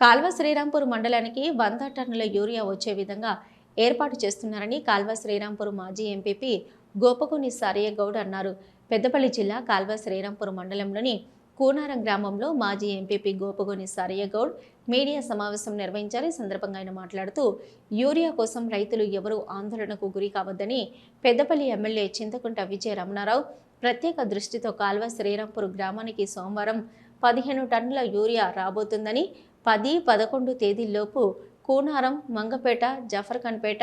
కాల్వ శ్రీరాంపూర్ మండలానికి వంద టన్నుల యూరియా వచ్చే విధంగా ఏర్పాటు చేస్తున్నారని కాల్వ శ్రీరాంపూర్ మాజీ ఎంపీపీ గోపకుని సారయ్యగౌడ్ అన్నారు. పెద్దపల్లి జిల్లా కాల్వ శ్రీరాంపూర్ మండలంలోని కూనారం గ్రామంలో మాజీ ఎంపీపీ గోపగోని సారయ్యగౌడ్ మీడియా సమావేశం నిర్వహించారు. ఈ సందర్భంగా ఆయన మాట్లాడుతూ యూరియా కోసం రైతులు ఎవరూ ఆందోళనకు గురి కావద్దని పెద్దపల్లి ఎమ్మెల్యే చింతకుంట విజయ రమణారావు ప్రత్యేక దృష్టితో కాల్వ శ్రీరాంపూర్ గ్రామానికి సోమవారం పదిహేను టన్నుల యూరియా రాబోతుందని పది పదకొండు తేదీల్లోపు కూనారం మంగపేట జఫర్ఖన్పేట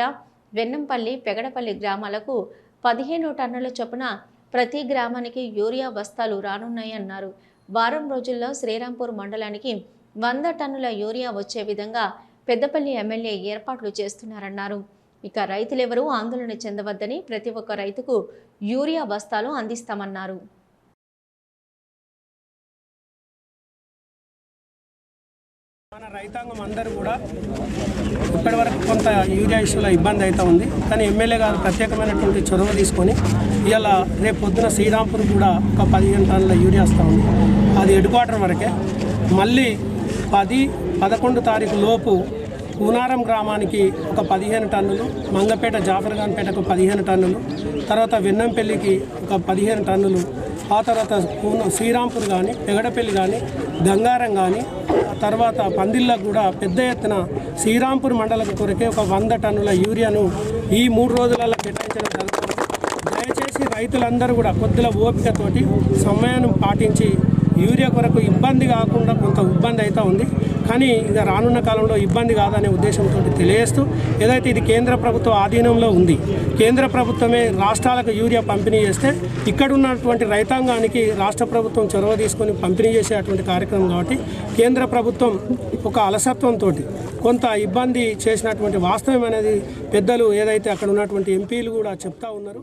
వెన్నంపల్లి పెగడపల్లి గ్రామాలకు పదిహేను టన్నుల చొప్పున ప్రతి గ్రామానికి యూరియా బస్తాలు రానున్నాయన్నారు. వారం రోజుల్లో శ్రీరాంపూర్ మండలానికి వంద టన్నుల యూరియా వచ్చే విధంగా పెద్దపల్లి ఎమ్మెల్యే ఏర్పాట్లు చేస్తున్నారన్నారు. ఇక రైతులెవరూ ఆందోళన చెందవద్దని ప్రతి ఒక్క రైతుకు యూరియా బస్తాలు అందిస్తామన్నారు. మన రైతాంగం అందరూ కూడా ఇప్పటి వరకు కొంత యూరియా ఇష్యూలో ఇబ్బంది అయితే ఉంది. కానీ ఎమ్మెల్యే గారు ప్రత్యేకమైనటువంటి చొరవ తీసుకొని ఇవాళ రేపు పొద్దున శ్రీరాంపూర్ కూడా ఒక పదిహేను టన్నుల యూరియా వస్తూ ఉంది. అది హెడ్ వరకే. మళ్ళీ పది పదకొండు తారీఖు లోపు కూనారం గ్రామానికి ఒక పదిహేను టన్నులు మంగపేట జాఫర్గాన్పేటకు పదిహేను టన్నులు తర్వాత వెన్నంపల్లికి ఒక పదిహేను టన్నులు ఆ తర్వాత కూన శ్రీరాంపూర్ కానీ పెగడపల్లి కానీ గంగారం కానీ తర్వాత పందిళ్ళకు కూడా పెద్ద ఎత్తున శ్రీరాంపూర్ మండలం కొరకే ఒక వంద టన్నుల యూరియాను ఈ మూడు రోజులలో కేటాయించడం జరుగుతుంది దయచేసి రైతులందరూ కూడా కొద్దిగా ఓపికతోటి సమయాన్ని పాటించి యూరియా కొరకు ఇబ్బంది కాకుండా కొంత ఇబ్బంది అయితే ఉంది. కానీ ఇంకా రానున్న కాలంలో ఇబ్బంది కాదనే ఉద్దేశంతో తెలియజేస్తూ ఏదైతే ఇది కేంద్ర ప్రభుత్వ ఆధీనంలో ఉంది కేంద్ర ప్రభుత్వమే రాష్ట్రాలకు యూరియా పంపిణీ చేస్తే ఇక్కడ ఉన్నటువంటి రైతాంగానికి రాష్ట్ర ప్రభుత్వం చొరవ తీసుకొని పంపిణీ చేసేటువంటి కార్యక్రమం కాబట్టి కేంద్ర ప్రభుత్వం ఒక అలసత్వంతో కొంత ఇబ్బంది చేసినటువంటి వాస్తవం అనేది పెద్దలు ఏదైతే అక్కడ ఉన్నటువంటి ఎంపీలు కూడా చెప్తా ఉన్నారు.